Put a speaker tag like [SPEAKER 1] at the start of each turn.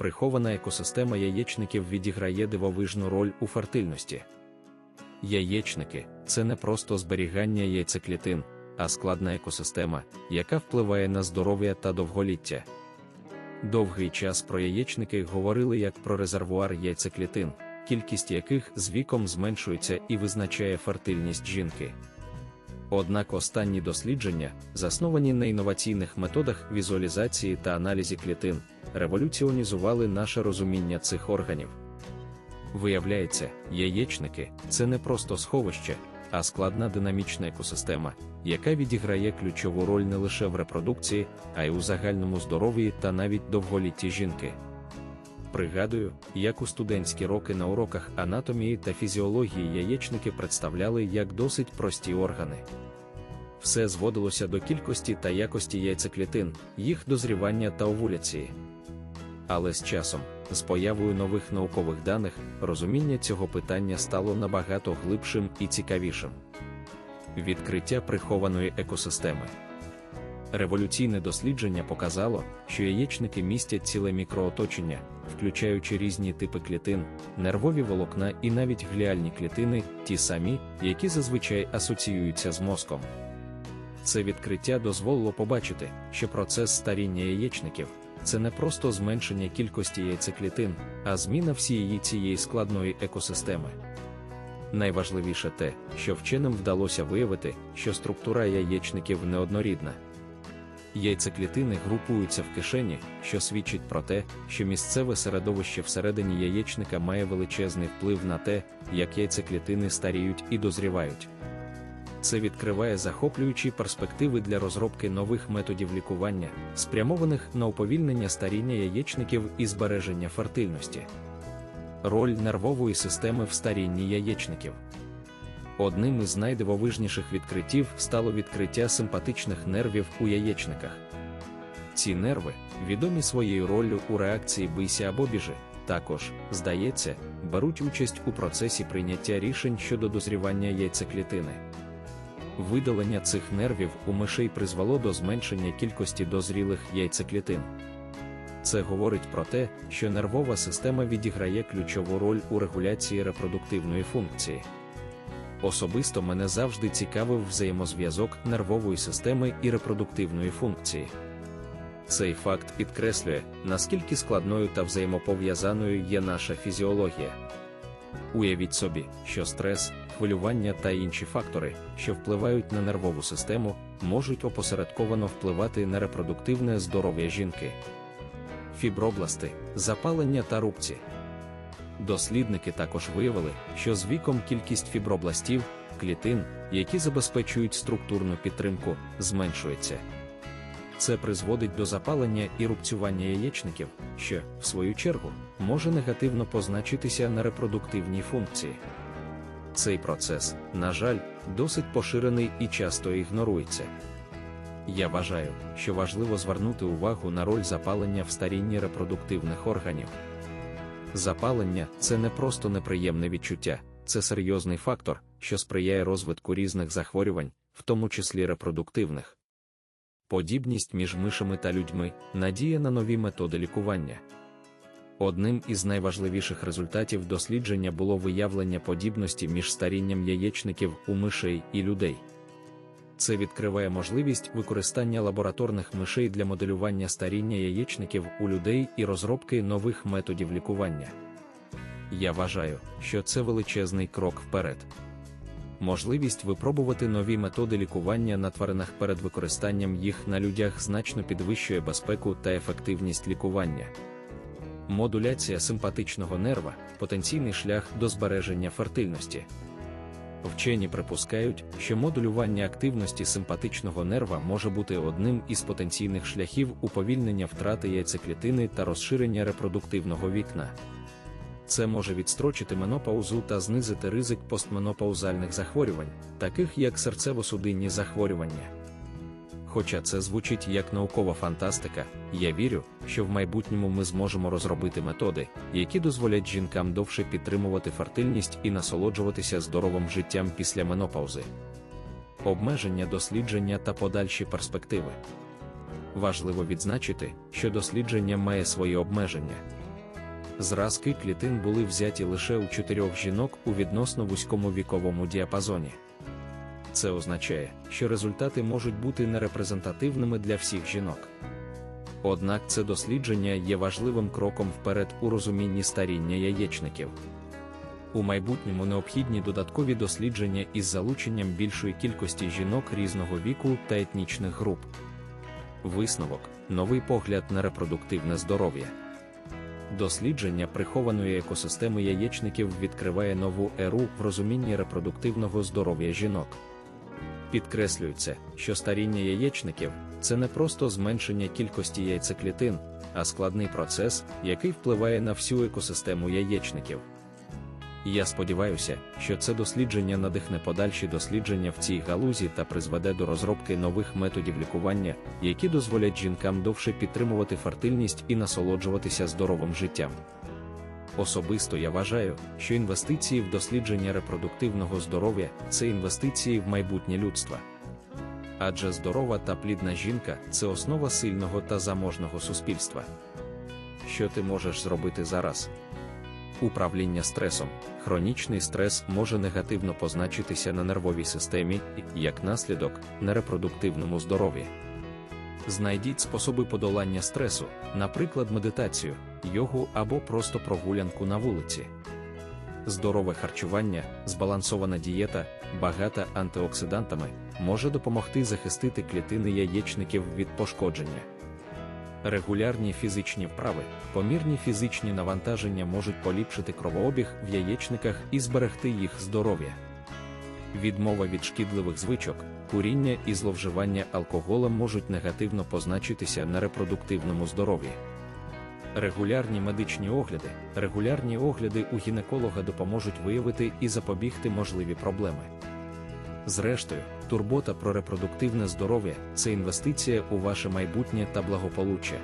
[SPEAKER 1] прихована екосистема яєчників відіграє дивовижну роль у фертильності. Яєчники це не просто зберігання яйцеклітин, а складна екосистема, яка впливає на здоров'я та довголіття. Довгий час про яєчники говорили як про резервуар яйцеклітин, кількість яких з віком зменшується і визначає фертильність жінки. Однак останні дослідження, засновані на інноваційних методах візуалізації та аналізі клітин, революціонізували наше розуміння цих органів. Виявляється, яєчники це не просто сховище, а складна динамічна екосистема, яка відіграє ключову роль не лише в репродукції, а й у загальному здоров'ї та навіть довголітті жінки. Пригадую, як у студентські роки на уроках анатомії та фізіології яєчники представляли як досить прості органи. Все зводилося до кількості та якості яйцеклітин, їх дозрівання та овуляції. Але з часом, з появою нових наукових даних, розуміння цього питання стало набагато глибшим і цікавішим. Відкриття прихованої екосистеми. Революційне дослідження показало, що яєчники містять ціле мікрооточення, включаючи різні типи клітин, нервові волокна і навіть гліальні клітини, ті самі, які зазвичай асоціюються з мозком. Це відкриття дозволило побачити, що процес старіння яєчників це не просто зменшення кількості яйцеклітин, а зміна всієї цієї складної екосистеми. Найважливіше те, що вченим вдалося виявити, що структура яєчників неоднорідна. Яйцеклітини групуються в кишені, що свідчить про те, що місцеве середовище всередині яєчника має величезний вплив на те, як яйцеклітини старіють і дозрівають. Це відкриває захоплюючі перспективи для розробки нових методів лікування, спрямованих на уповільнення старіння яєчників і збереження фертильності. Роль нервової системи в старінні яєчників. Одним із найдивовижніших відкриттів стало відкриття симпатичних нервів у яєчниках. Ці нерви, відомі своєю роллю у реакції бийся або біжи, також, здається, беруть участь у процесі прийняття рішень щодо дозрівання яйцеклітини. Видалення цих нервів у мишей призвело до зменшення кількості дозрілих яйцеклітин. Це говорить про те, що нервова система відіграє ключову роль у регуляції репродуктивної функції. Особисто мене завжди цікавив взаємозв'язок нервової системи і репродуктивної функції. Цей факт підкреслює, наскільки складною та взаємопов'язаною є наша фізіологія. Уявіть собі, що стрес, хвилювання та інші фактори, що впливають на нервову систему, можуть опосередковано впливати на репродуктивне здоров'я жінки. Фібробласти, запалення та рубці. Дослідники також виявили, що з віком кількість фібробластів, клітин, які забезпечують структурну підтримку, зменшується. Це призводить до запалення і рубцювання яєчників, що, в свою чергу, може негативно позначитися на репродуктивній функції. Цей процес, на жаль, досить поширений і часто ігнорується. Я вважаю, що важливо звернути увагу на роль запалення в старінні репродуктивних органів. Запалення це не просто неприємне відчуття, це серйозний фактор, що сприяє розвитку різних захворювань, в тому числі репродуктивних. Подібність між мишами та людьми надія на нові методи лікування. Одним із найважливіших результатів дослідження було виявлення подібності між старінням яєчників у мишей і людей. Це відкриває можливість використання лабораторних мишей для моделювання старіння яєчників у людей і розробки нових методів лікування. Я вважаю, що це величезний крок вперед. Можливість випробувати нові методи лікування на тваринах перед використанням їх на людях значно підвищує безпеку та ефективність лікування. Модуляція симпатичного нерва потенційний шлях до збереження фертильності. Вчені припускають, що модулювання активності симпатичного нерва може бути одним із потенційних шляхів уповільнення втрати яйцеклітини та розширення репродуктивного вікна. Це може відстрочити менопаузу та знизити ризик постменопаузальних захворювань, таких як серцево-судинні захворювання. Хоча це звучить як наукова фантастика, я вірю, що в майбутньому ми зможемо розробити методи, які дозволять жінкам довше підтримувати фертильність і насолоджуватися здоровим життям після менопаузи. Обмеження дослідження та подальші перспективи. Важливо відзначити, що дослідження має свої обмеження. Зразки клітин були взяті лише у чотирьох жінок у відносно вузькому віковому діапазоні. Це означає, що результати можуть бути нерепрезентативними для всіх жінок. Однак це дослідження є важливим кроком вперед у розумінні старіння яєчників. У майбутньому необхідні додаткові дослідження із залученням більшої кількості жінок різного віку та етнічних груп. Висновок новий погляд на репродуктивне здоров'я. Дослідження прихованої екосистеми яєчників відкриває нову еру в розумінні репродуктивного здоров'я жінок. Підкреслюється, що старіння яєчників це не просто зменшення кількості яйцеклітин, а складний процес, який впливає на всю екосистему яєчників. Я сподіваюся, що це дослідження надихне подальші дослідження в цій галузі та призведе до розробки нових методів лікування, які дозволять жінкам довше підтримувати фертильність і насолоджуватися здоровим життям. Особисто я вважаю, що інвестиції в дослідження репродуктивного здоров'я це інвестиції в майбутнє людства. Адже здорова та плідна жінка це основа сильного та заможного суспільства. Що ти можеш зробити зараз? Управління стресом. Хронічний стрес може негативно позначитися на нервовій системі і, як наслідок, на репродуктивному здоров'ї. Знайдіть способи подолання стресу, наприклад, медитацію, йогу або просто прогулянку на вулиці. Здорове харчування, збалансована дієта, багата антиоксидантами, може допомогти захистити клітини яєчників від пошкодження. Регулярні фізичні вправи, помірні фізичні навантаження можуть поліпшити кровообіг в яєчниках і зберегти їх здоров'я. Відмова від шкідливих звичок, куріння і зловживання алкоголем можуть негативно позначитися на репродуктивному здоров'ї. Регулярні медичні огляди, регулярні огляди у гінеколога допоможуть виявити і запобігти можливі проблеми. Зрештою, турбота про репродуктивне здоров'я це інвестиція у ваше майбутнє та благополуччя.